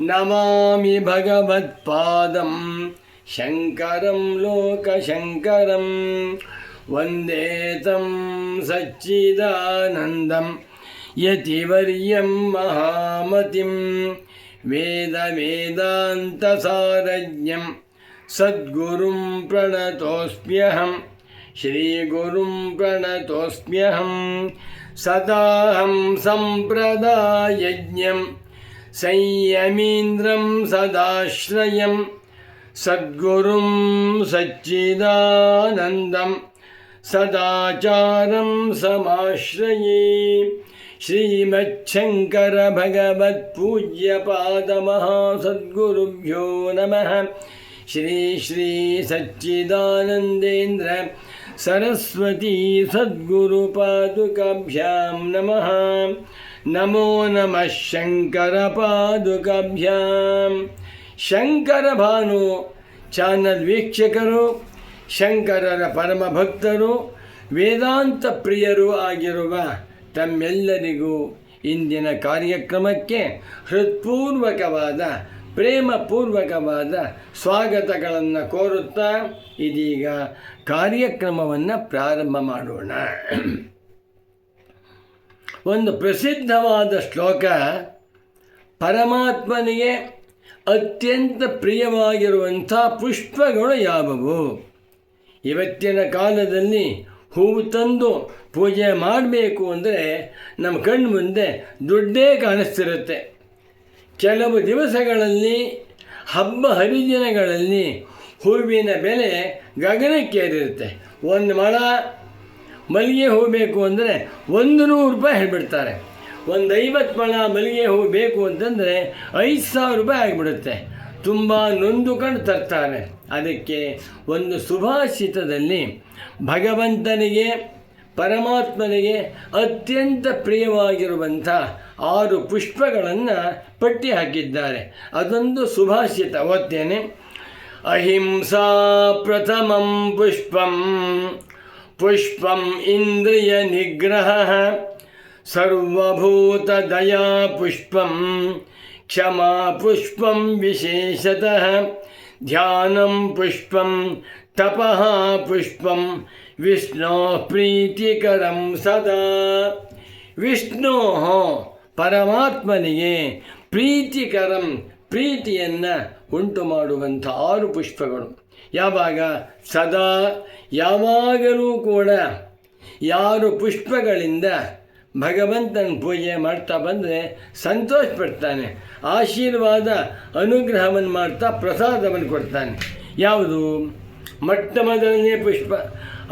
नमामि भगवत्पादं शङ्करं लोकशङ्करं। वन्दे तं सच्चिदानन्दं यतिवर्यं महामतिं वेदवेदान्तसारज्ञं सद्गुरुं प्रणतोऽस्म्यहं श्रीगुरुं प्रणतोऽस्म्यहं सदाहं सम्प्रदायज्ञम् संयमीन्द्रं सदाश्रयं सद्गुरुं सच्चिदानन्दं सदाचारं समाश्रये श्रीमच्छङ्करभगवत्पूज्यपादमहासद्गुरुभ्यो नमः। श्री श्री सच्चिदानन्देन्द्र सरस्वती सद्गुरुपादुकाभ्यां नमः। ನಮೋ ನಮಃ ಶಂಕರ ಪಾದುಕಾಭ್ಯಾಂ ಶಂಕರ ಭಾನು ಚಾನಲ್ ವೀಕ್ಷಕರು ಶಂಕರರ ಪರಮ ಭಕ್ತರು ವೇದಾಂತ ಪ್ರಿಯರು ಆಗಿರುವ ತಮ್ಮೆಲ್ಲರಿಗೂ ಇಂದಿನ ಕಾರ್ಯಕ್ರಮಕ್ಕೆ ಹೃತ್ಪೂರ್ವಕವಾದ, ಪ್ರೇಮಪೂರ್ವಕವಾದ ಸ್ವಾಗತಗಳನ್ನು ಕೋರುತ್ತಾ ಇದೀಗ ಕಾರ್ಯಕ್ರಮವನ್ನು ಪ್ರಾರಂಭ ಮಾಡೋಣ. ಒಂದು ಪ್ರಸಿದ್ಧವಾದ ಶ್ಲೋಕ, ಪರಮಾತ್ಮನಿಗೆ ಅತ್ಯಂತ ಪ್ರಿಯವಾಗಿರುವಂಥ ಪುಷ್ಪಗಳು ಯಾವುವು ಇವತ್ತಿನ ಕಾಲದಲ್ಲಿ ಹೂವು ತಂದು ಪೂಜೆ ಮಾಡಬೇಕು ಅಂದರೆ ನಮ್ಮ ಕಣ್ಣು ಮುಂದೆ ದುಡ್ಡೇ ಕಾಣಿಸ್ತಿರುತ್ತೆ. ಕೆಲವು ದಿವಸಗಳಲ್ಲಿ, ಹಬ್ಬ ಹರಿದಿನಗಳಲ್ಲಿ ಹೂವಿನ ಬೆಲೆ ಗಗನಕ್ಕೇರಿರುತ್ತೆ. ಒಂದು ಮಳ ಮಲ್ಲಿಗೆ ಹೂ ಬೇಕು ಅಂದರೆ ಒಂದು ನೂರು ರೂಪಾಯಿ ಹೇಳಿಬಿಡ್ತಾರೆ. ಒಂದು ಐವತ್ತು ಮಳ ಮಲ್ಲಿಗೆ ಹೂ ಬೇಕು ಅಂತಂದರೆ ಐದು ಸಾವಿರ ರೂಪಾಯಿ ಆಗಿಬಿಡುತ್ತೆ. ತುಂಬ ನೊಂದುಕೊಂಡು ತರ್ತಾರೆ. ಅದಕ್ಕೆ ಒಂದು ಸುಭಾಷಿತದಲ್ಲಿ ಭಗವಂತನಿಗೆ, ಪರಮಾತ್ಮನಿಗೆ ಅತ್ಯಂತ ಪ್ರಿಯವಾಗಿರುವಂಥ ಆರು ಪುಷ್ಪಗಳನ್ನು ಪಟ್ಟಿ ಹಾಕಿದ್ದಾರೆ. ಅದೊಂದು ಸುಭಾಷಿತ, ಓದ್ತೇನೆ. ಅಹಿಂಸಾ ಪ್ರಥಮಂ ಪುಷ್ಪಂ. पुष्पम् इन्द्रियनिग्रहः सर्वभूतदया पुष्पं क्षमा पुष्पं विशेषतः ध्यानं पुष्पं तपः पुष्पं विष्णोः प्रीतिकरं सदा ವಿಷ್ಣೋಹ ಪರಮಾತ್ಮನಿಗೆ ಪ್ರೀತಿಕರಂ ಪ್ರೀತಿಯನ್ನು ಉಂಟು ಮಾಡುವಂಥ ಆರು ಪುಷ್ಪಗಳು ಯಾವಾಗ? ಸದಾ, ಯಾವಾಗಲೂ ಕೂಡ. ಯಾರು ಪುಷ್ಪಗಳಿಂದ ಭಗವಂತನ ಪೂಜೆ ಮಾಡ್ತಾ ಬಂದರೆ ಸಂತೋಷ ಪಡ್ತಾನೆ ಆಶೀರ್ವಾದ, ಅನುಗ್ರಹವನ್ನು ಮಾಡ್ತಾ ಪ್ರಸಾದವನ್ನು ಕೊಡ್ತಾನೆ. ಯಾವುದು? ಮೊಟ್ಟ ಮೊದಲನೇ ಪುಷ್ಪ.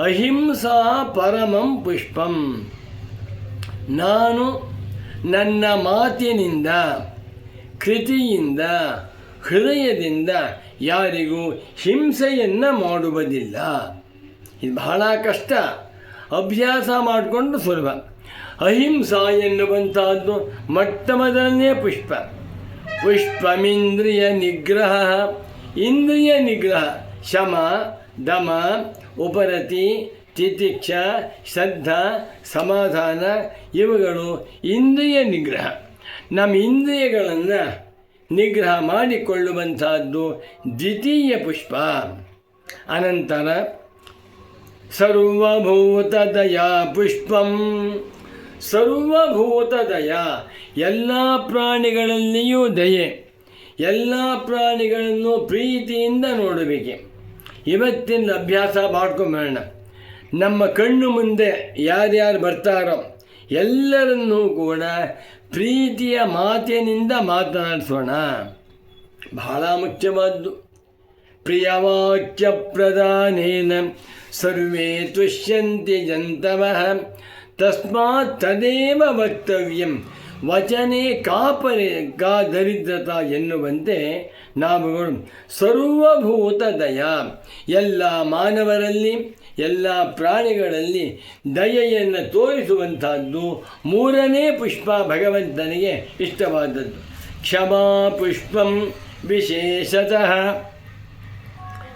ಅಹಿಂಸಾ ಪರಮಂ ಪುಷ್ಪಂ. ನಾನು ನನ್ನ ಮಾತಿನಿಂದ, ಕೃತಿಯಿಂದ ಹೃದಯದಿಂದ ಯಾರಿಗೂ ಹಿಂಸೆಯನ್ನು ಮಾಡುವುದಿಲ್ಲ. ಇದು ಬಹಳ ಕಷ್ಟ. ಅಭ್ಯಾಸ ಮಾಡಿಕೊಂಡು ಸುಲಭ. ಅಹಿಂಸಾ ಎನ್ನುವಂತಹದ್ದು ಮೊಟ್ಟ ಮೊದಲನೇ ಪುಷ್ಪ. ಪುಷ್ಪಮಿಂದ್ರಿಯ ನಿಗ್ರಹ, ಇಂದ್ರಿಯ ನಿಗ್ರಹ, ಶಮ, ದಮ, ಉಪರತಿ, ತಿತಿಕ್ಷ, ಶ್ರದ್ಧಾ, ಸಮಾಧಾನ, ಇವುಗಳು ಇಂದ್ರಿಯ ನಿಗ್ರಹ. ನಮ್ಮ ಇಂದ್ರಿಯಗಳನ್ನು ನಿಗ್ರಹ ಮಾಡಿಕೊಳ್ಳುವಂಥದ್ದು ದ್ವಿತೀಯ ಪುಷ್ಪ. ಅನಂತರ, ಸರ್ವಭೂತದಯ ಪುಷ್ಪಂ. ಸರ್ವಭೂತದಯ, ಎಲ್ಲ ಪ್ರಾಣಿಗಳಲ್ಲಿಯೂ ದಯೆ, ಎಲ್ಲ ಪ್ರಾಣಿಗಳನ್ನು ಪ್ರೀತಿಯಿಂದ ನೋಡಬೇಕು. ಇವತ್ತಿನ ಅಭ್ಯಾಸ ಮಾಡ್ಕೊಂಬೇಡ ನಮ್ಮ ಕಣ್ಣು ಮುಂದೆ ಯಾರ್ಯಾರು ಬರ್ತಾರೋ ಎಲ್ಲರನ್ನೂ ಕೂಡ ಪ್ರೀತಿಯ ಮಾತಿನಿಂದ ಮಾತನಾಡಿಸೋಣ. ಬಹಳ ಮುಖ್ಯವಾದ್ದು. ಪ್ರಿಯವಾಕ್ಯ ಪ್ರಧಾನೇನ ಸರ್ವೇ ತುಷ್ಯಂತೆ ಜಂತವ ತಸ್ಮಾತ್ ತದೇವ ವಕ್ತವ್ಯಂ ವಚನೆ ಕಾಪರೆ ಕಾ ದರಿದ್ರತಾ ಎನ್ನುವಂತೆ ನಾವುಗಳು ಸರ್ವಭೂತ ದಯ ಎಲ್ಲ ಮಾನವರಲ್ಲಿ ಎಲ್ಲ ಪ್ರಾಣಿಗಳಲ್ಲಿ ದಯೆಯನ್ನು ತೋರಿಸುವಂತಹದ್ದು ಮೂರನೇ ಪುಷ್ಪ ಭಗವಂತನಿಗೆ ಇಷ್ಟವಾದದ್ದು. ಕ್ಷಮಾ ಪುಷ್ಪಂ ವಿಶೇಷತಃ.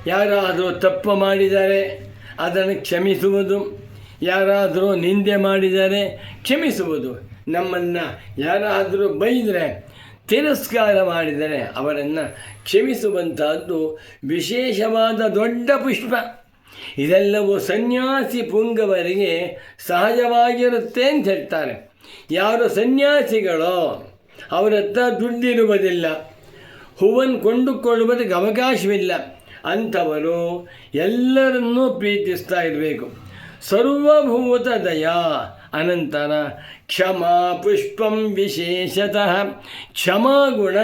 ಯಾರಾದರೂ ತಪ್ಪು ಮಾಡಿದರೆ ಅದನ್ನು ಕ್ಷಮಿಸುವುದು. ಯಾರಾದರೂ ನಿಂದೆ ಮಾಡಿದರೆ ಕ್ಷಮಿಸುವುದು. ನಮ್ಮನ್ನು ಯಾರಾದರೂ ಬೈದರೆ, ತಿರಸ್ಕಾರ ಮಾಡಿದರೆ ಅವರನ್ನು ಕ್ಷಮಿಸುವಂತಹದ್ದು ವಿಶೇಷವಾದ ದೊಡ್ಡ ಪುಷ್ಪ. ಇದೆಲ್ಲವೂ ಸನ್ಯಾಸಿ ಪುಂಗವರಿಗೆ ಸಹಜವಾಗಿರುತ್ತೆ ಅಂತ ಹೇಳ್ತಾರೆ. ಯಾರು ಸನ್ಯಾಸಿಗಳೋ ಅವರ ಹತ್ರ ದುಡ್ಡಿರುವುದಿಲ್ಲ. ಹೂವನ್ನು ಕೊಂಡುಕೊಳ್ಳುವುದಕ್ಕೆ ಅವಕಾಶವಿಲ್ಲ. ಅಂಥವರು ಎಲ್ಲರನ್ನೂ ಪ್ರೀತಿಸ್ತಾ ಇರಬೇಕು. ಸರ್ವಭೂತ ದಯಾ ಅನಂತರ ಕ್ಷಮಾ ಪುಷ್ಪಂ ವಿಶೇಷತಃ. ಕ್ಷಮಾಗುಣ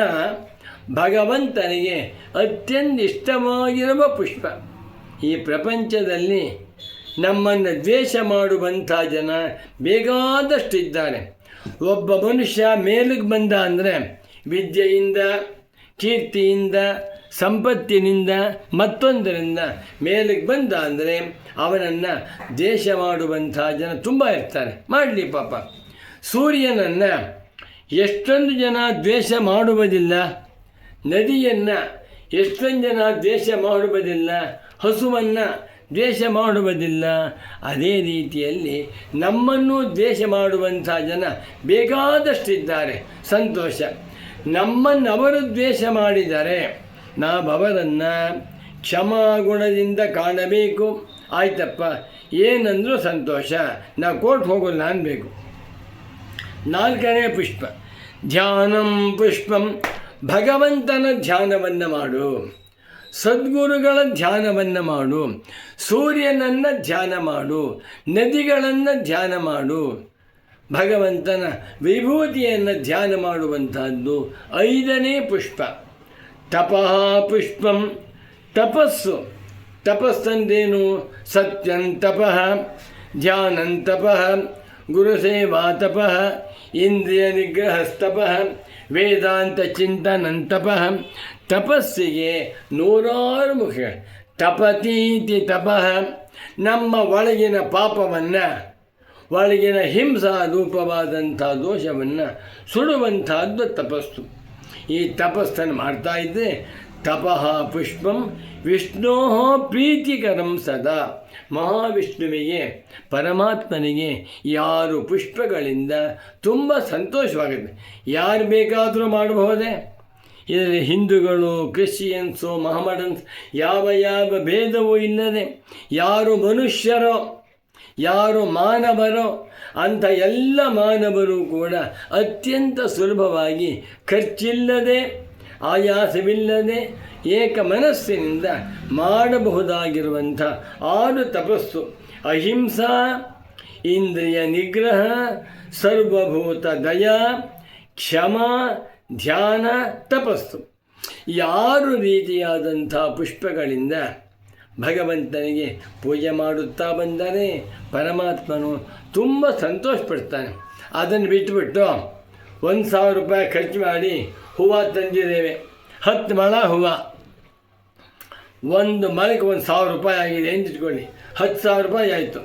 ಭಗವಂತನಿಗೆ ಅತ್ಯಂತ ಇಷ್ಟವಾಗಿರುವ ಪುಷ್ಪ. ಈ ಪ್ರಪಂಚದಲ್ಲಿ ನಮ್ಮನ್ನು ದ್ವೇಷ ಮಾಡುವಂಥ ಜನ ಬೇಕಾದಷ್ಟಿದ್ದಾರೆ ಒಬ್ಬ ಮನುಷ್ಯ ಮೇಲಿಗೆ ಬಂದ ಅಂದರೆ ವಿದ್ಯೆಯಿಂದ, ಕೀರ್ತಿಯಿಂದ, ಸಂಪತ್ತಿನಿಂದ ಮತ್ತೊಂದರಿಂದ ಮೇಲಿಗೆ ಬಂದ ಅಂದರೆ ಅವನನ್ನು ದ್ವೇಷ ಮಾಡುವಂಥ ಜನ ತುಂಬ ಇರ್ತಾರೆ. ಮಾಡಲಿ ಪಾಪ. ಸೂರ್ಯನನ್ನು ಎಷ್ಟೊಂದು ಜನ ದ್ವೇಷ ಮಾಡುವುದಿಲ್ಲ. ನದಿಯನ್ನು ಎಷ್ಟೊಂದು ಜನ ದ್ವೇಷ ಮಾಡುವುದಿಲ್ಲ, ಹಸುವನ್ನು ದ್ವೇಷ ಮಾಡುವುದಿಲ್ಲ. ಅದೇ ರೀತಿಯಲ್ಲಿ ನಮ್ಮನ್ನು ದ್ವೇಷ ಮಾಡುವಂಥ ಜನ ಬೇಕಾದಷ್ಟಿದ್ದಾರೆ. ಸಂತೋಷ. ನಮ್ಮನ್ನು ಅವರು ದ್ವೇಷ ಮಾಡಿದರೆ ನಾವು ಅವರನ್ನು ಕ್ಷಮಾಗುಣದಿಂದ ಕಾಣಬೇಕು. ಆಯ್ತಪ್ಪ, ಏನಂದರೂ ಸಂತೋಷ. ನಾ ಕೋರ್ಟ್ ಹೋಗೋಲ್ಲ ಅನ್ಬೇಕು. ನಾಲ್ಕನೇ ಪುಷ್ಪ. ಧ್ಯಾನಂ ಪುಷ್ಪಂ. ಭಗವಂತನ ಧ್ಯಾನವನ್ನು ಮಾಡು. ಸದ್ಗುರುಗಳ ಧ್ಯಾನವನ್ನು ಮಾಡು. ಸೂರ್ಯನನ್ನು ಧ್ಯಾನ ಮಾಡು. ನದಿಗಳನ್ನು ಧ್ಯಾನ ಮಾಡು. ಭಗವಂತನ ವಿಭೂತಿಯನ್ನು ಧ್ಯಾನ ಮಾಡುವಂತಹದ್ದು ಐದನೇ ಪುಷ್ಪ. ತಪಃ ಪುಷ್ಪಂ. ತಪಸ್ಸು. ತಪಸ್ಸಂದೇನು? ಸತ್ಯಂತಪ ತಪಃ. ಧ್ಯಾನಂ ತಪಃ. ಗುರುಸೇವಾ ತಪಃ ಇಂದ್ರಿಯ ನಿಗ್ರಹಸ್ತಪಃ ವೇದಾಂತ ಚಿಂತನಂತಪಃ ತಪಸ್ಸಿಗೆ ನೂರಾರು ಮುಖ ತಪತೀತಿ ತಪಃ, ನಮ್ಮ ಒಳಗಿನ ಪಾಪವನ್ನು, ಒಳಗಿನ ಹಿಂಸಾ ರೂಪವಾದಂಥ ದೋಷವನ್ನು ಸುಡುವಂಥದ್ದು ತಪಸ್ಸು. ಈ ತಪಸ್ಸನ್ನು ಮಾಡ್ತಾ ಇದ್ದರೆ ತಪಃ ಪುಷ್ಪಂ ವಿಷ್ಣೋ ಪ್ರೀತಿಕರಂ ಸದಾ. ಮಹಾವಿಷ್ಣುವಿಗೆ, ಪರಮಾತ್ಮನಿಗೆ ಯಾರು ಪುಷ್ಪಗಳಿಂದ ತುಂಬ ಸಂತೋಷವಾಗುತ್ತೆ. ಯಾರು ಬೇಕಾದರೂ ಮಾಡಬಹುದೇ? ಇದರಲ್ಲಿ ಹಿಂದೂಗಳು, ಕ್ರಿಶ್ಚಿಯನ್ಸು ಮಹಮಡನ್ಸ್ ಯಾವ ಯಾವ ಭೇದವೂ ಇಲ್ಲದೆ ಯಾರು ಮನುಷ್ಯರೋ, ಯಾರು ಮಾನವರೋ, ಅಂಥ ಎಲ್ಲ ಮಾನವರು ಕೂಡ ಅತ್ಯಂತ ಸುಲಭವಾಗಿ ಖರ್ಚಿಲ್ಲದೆ ಆಯಾಸವಿಲ್ಲದೆ ಏಕ ಮನಸ್ಸಿನಿಂದ ಮಾಡಬಹುದಾಗಿರುವಂಥ ಆರು ತಪಸ್ಸು. ಅಹಿಂಸಾ, ಇಂದ್ರಿಯ ನಿಗ್ರಹ, ಸರ್ವಭೂತ ದಯ, ಕ್ಷಮ, ಧ್ಯಾನ, ತಪಸ್ಸು. ಯಾರು ರೀತಿಯಾದಂಥ ಪುಷ್ಪಗಳಿಂದ ಭಗವಂತನಿಗೆ ಪೂಜೆ ಮಾಡುತ್ತಾ ಬಂದರೆ ಪರಮಾತ್ಮನು ತುಂಬ ಸಂತೋಷಪಡ್ತಾನೆ. ಅದನ್ನು ಬಿಟ್ಟುಬಿಟ್ಟು ಒಂದು ಸಾವಿರ ರೂಪಾಯಿ ಖರ್ಚು ಮಾಡಿ ಹೂವು ತಂದಿದ್ದೇವೆ ಹತ್ತು ಮಳ ಹೂವು. ಒಂದು ಮರಕ್ಕೆ ಒಂದು ಸಾವಿರ ರೂಪಾಯಿ ಆಗಿದೆ ಅಂತ ಇಟ್ಕೊಳ್ಳಿ. ಹತ್ತು ಸಾವಿರ ರೂಪಾಯಿ ಆಯಿತು.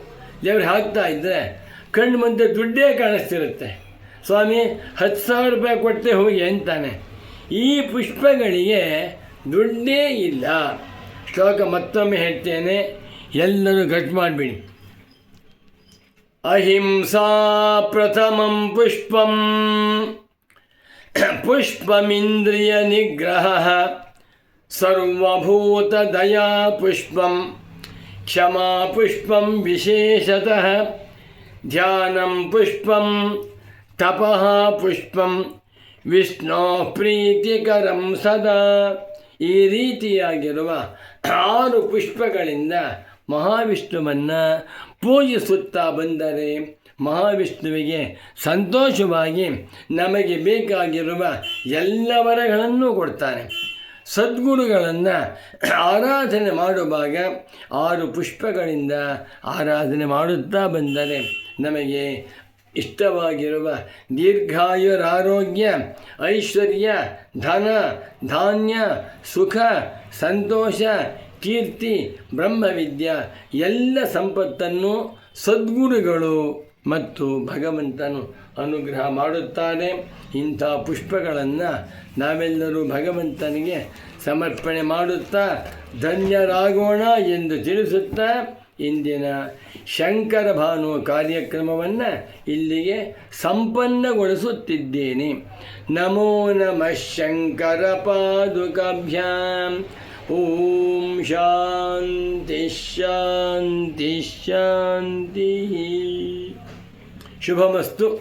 ದೇವ್ರಿಗೆ ಹಾಕ್ತಾ ಇದ್ದರೆ ಕಣ್ಣು ಮುಂದೆ ದುಡ್ಡೇ ಕಾಣಿಸ್ತಿರುತ್ತೆ. ಸ್ವಾಮಿ, ಹತ್ತು ಸಾವಿರ ರೂಪಾಯಿ ಕೊಟ್ಟೆ ಹೋಗಿ ಅಂತಾನೆ. ಈ ಪುಷ್ಪಗಳಿಗೆ ದುಡ್ಡೇ ಇಲ್ಲ. ಶ್ಲೋಕ ಮತ್ತೊಮ್ಮೆ ಹೇಳ್ತೇನೆ. ಎಲ್ಲರೂ ಗಟ್ ಮಾಡಿಬಿಡಿ. ಅಹಿಂಸಾ ಪ್ರಥಮಂ ಪುಷ್ಪಂ. ಸರ್ವಭೂತ ದಯಾ ಪುಷ್ಪಂ ಕ್ಷಮಾ ಪುಷ್ಪಂ ವಿಶೇಷತಃ ಧ್ಯಾನಂ ಪುಷ್ಪಂ ತಪಃ ಪುಷ್ಪಂ ವಿಷ್ಣು ಪ್ರೀತಿಕರಂ ಸದಾ ಈ ರೀತಿಯಾಗಿರುವ ಆರು ಪುಷ್ಪಗಳಿಂದ ಮಹಾವಿಷ್ಣುವನ್ನು ಪೂಜಿಸುತ್ತಾ ಬಂದರೆ ಮಹಾವಿಷ್ಣುವಿಗೆ ಸಂತೋಷವಾಗಿ ನಮಗೆ ಬೇಕಾಗಿರುವ ಎಲ್ಲ ವರಗಳನ್ನು ಕೊಡ್ತಾನೆ. ಸದ್ಗುರುಗಳನ್ನು ಆರಾಧನೆ ಮಾಡುವಾಗ ಆರು ಪುಷ್ಪಗಳಿಂದ ಆರಾಧನೆ ಮಾಡುತ್ತಾ ಬಂದರೆ ನಮಗೆ ಇಷ್ಟವಾಗಿರುವ ದೀರ್ಘಾಯುರಾರೋಗ್ಯ, ಐಶ್ವರ್ಯ, ಧನ, ಧಾನ್ಯ, ಸುಖ, ಸಂತೋಷ, ಕೀರ್ತಿ, ಬ್ರಹ್ಮವಿದ್ಯ, ಎಲ್ಲ ಸಂಪತ್ತನ್ನು ಸದ್ಗುರುಗಳು ಮತ್ತು ಭಗವಂತನು ಅನುಗ್ರಹ ಮಾಡುತ್ತಾನೆ. ಇಂಥ ಪುಷ್ಪಗಳನ್ನು ನಾವೆಲ್ಲರೂ ಭಗವಂತನಿಗೆ ಸಮರ್ಪಣೆ ಮಾಡುತ್ತಾ ಧನ್ಯರಾಗೋಣ ಎಂದು ತಿಳಿಸುತ್ತಾ ಇಂದಿನ ಶಂಕರ ಭಾನು ಕಾರ್ಯಕ್ರಮವನ್ನು ಇಲ್ಲಿಗೆ ಸಂಪನ್ನಗೊಳಿಸುತ್ತಿದ್ದೇನೆ. ನಮೋ ನಮಃ ಶಂಕರ ಪಾದುಕಾಭ್ಯಾಂ. ಓಂ ಶಾಂತಿ ಶಾಂತಿ ಶಾಂತಿ. Şüphemiz yok.